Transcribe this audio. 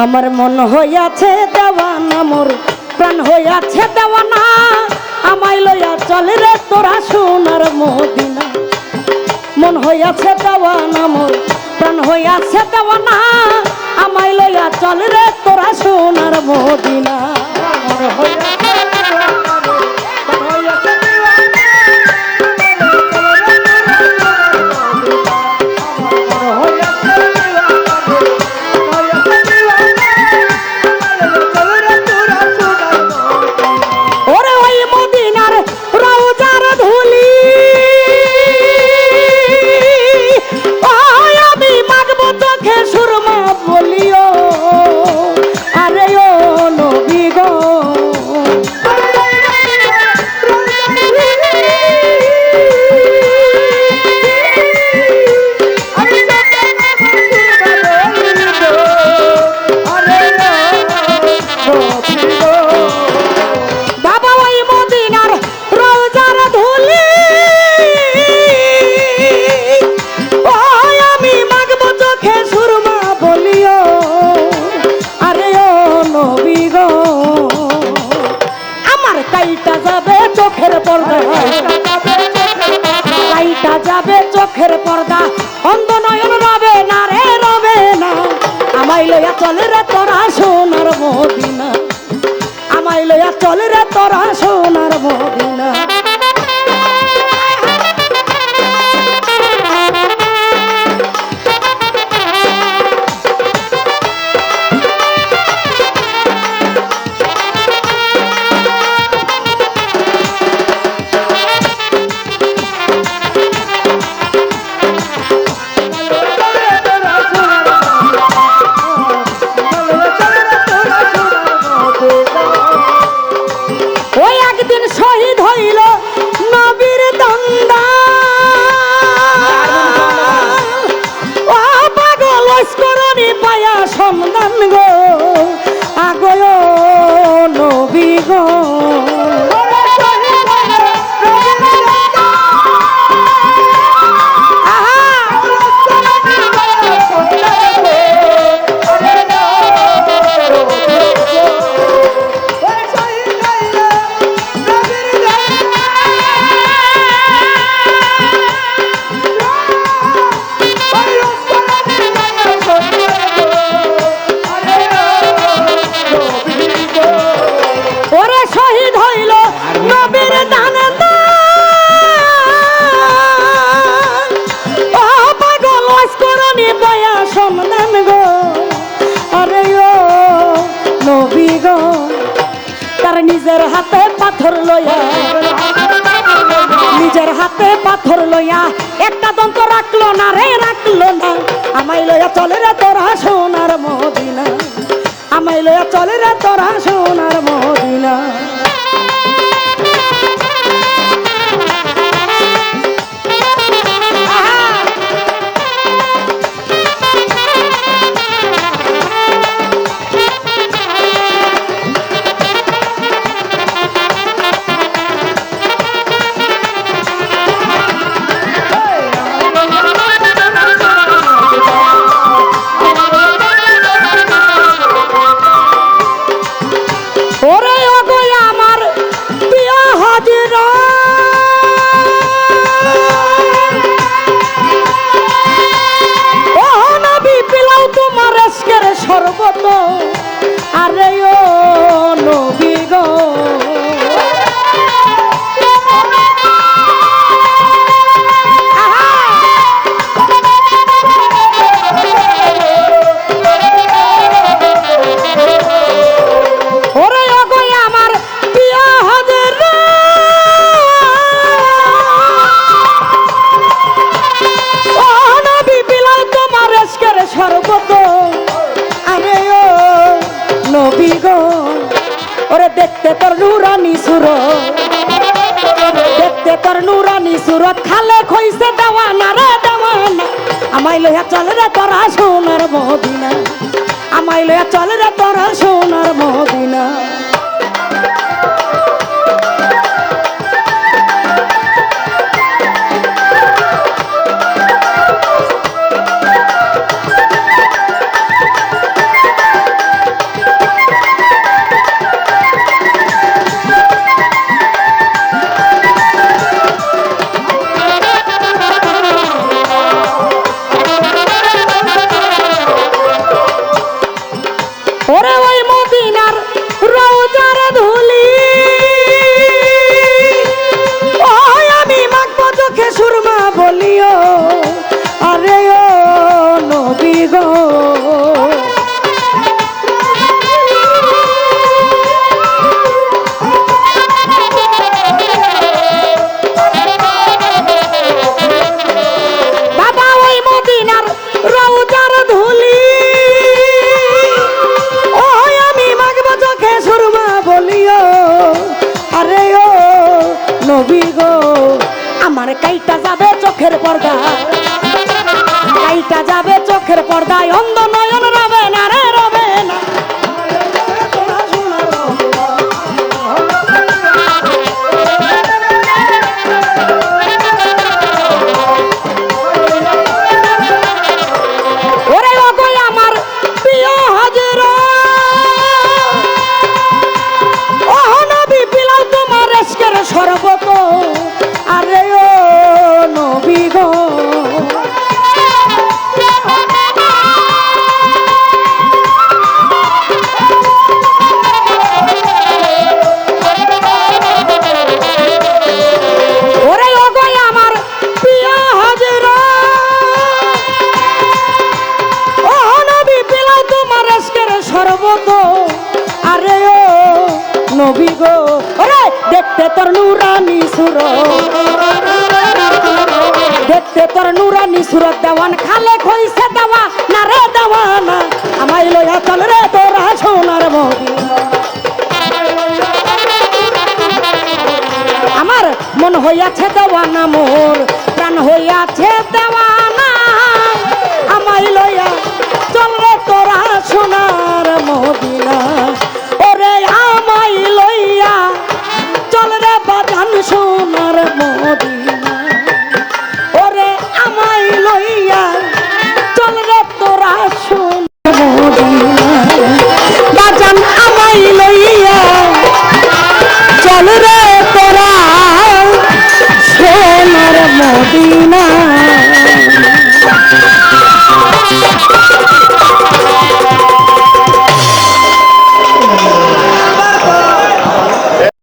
আমার মন হইয়াছে দেওয়ানা মোর প্রাণ হইয়াছে দেওয়ানা। আমায় লইয়া চলে রে তোরা সোনার মদিনা। মন হইয়াছে দেওয়ানা মোর প্রাণ হইয়াছে দেওয়ানা। সন্ধান গো নিজের হাতে পাথর লইয়া, নিজের হাতে পাথর লইয়া একটা দন্ত রাখল না রে, রাখল না। আমায় লইয়া চলে রে তোরা সোনার মদিনা, আমায় লইয়া চলে রে তোরা সোনার মদিনা। দেখতে তোর নুরানি সুর দেখতে তোর নুরানি সুরত। খালে খইছে দেওয়ানা রে দেওয়ানা। আমায় লইয়া চল রে তোরা সোনার মদিনা আমায় লইয়া চল রে তোরা সোনার মদিনা গো আমার কাইটা যাবে চোখের পর্দা কাইটা যাবে চোখের পর্দায় অন্ধ নয়ন দেখতে তোর নুরানি সুরত দেওয়ান, খালে খইছে দেওয়া, না রে দেওয়ানা। আমায় লইয়া চল রে তোরা সোনার মদিনা আমার মন হইয়াছে দেওয়ানা মোর প্রাণ হইয়াছে দেওয়ানা আমায় লইয়া চল রে তোরা সোনার মদিনা সোনার মদ